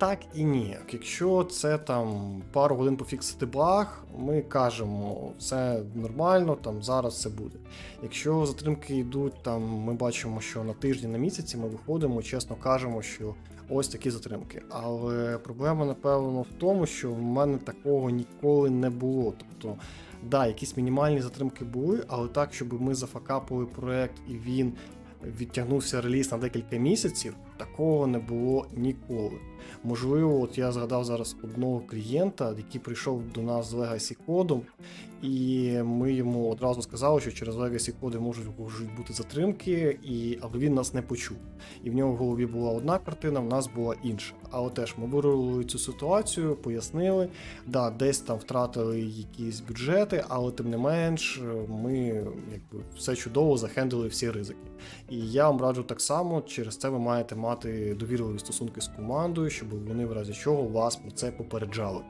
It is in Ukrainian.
так і ні. Якщо це там пару годин пофіксити баг, ми кажемо, все нормально, там зараз все буде. Якщо затримки йдуть, там ми бачимо, що на тижні, на місяці ми виходимо, чесно кажемо, що ось такі затримки. Але проблема, напевно, в тому, що в мене такого ніколи не було. Тобто, да, якісь мінімальні затримки були, але так, щоб ми зафакапили проект і він відтягнувся реліз на декілька місяців, такого не було ніколи. Можливо, от я згадав зараз одного клієнта, який прийшов до нас з Legacy кодом, і ми одразу сказали, що через Legacy коди можуть, бути затримки, і, але він нас не почув. І в нього в голові була одна картина, в нас була інша. Але теж ми вирулили цю ситуацію, пояснили. Да, десь там втратили якісь бюджети, але тим не менш, ми якби все чудово захендили всі ризики. І я вам раджу так само, через це ви маєте мати довірливі стосунки з командою, щоб вони в разі чого вас про це попереджали.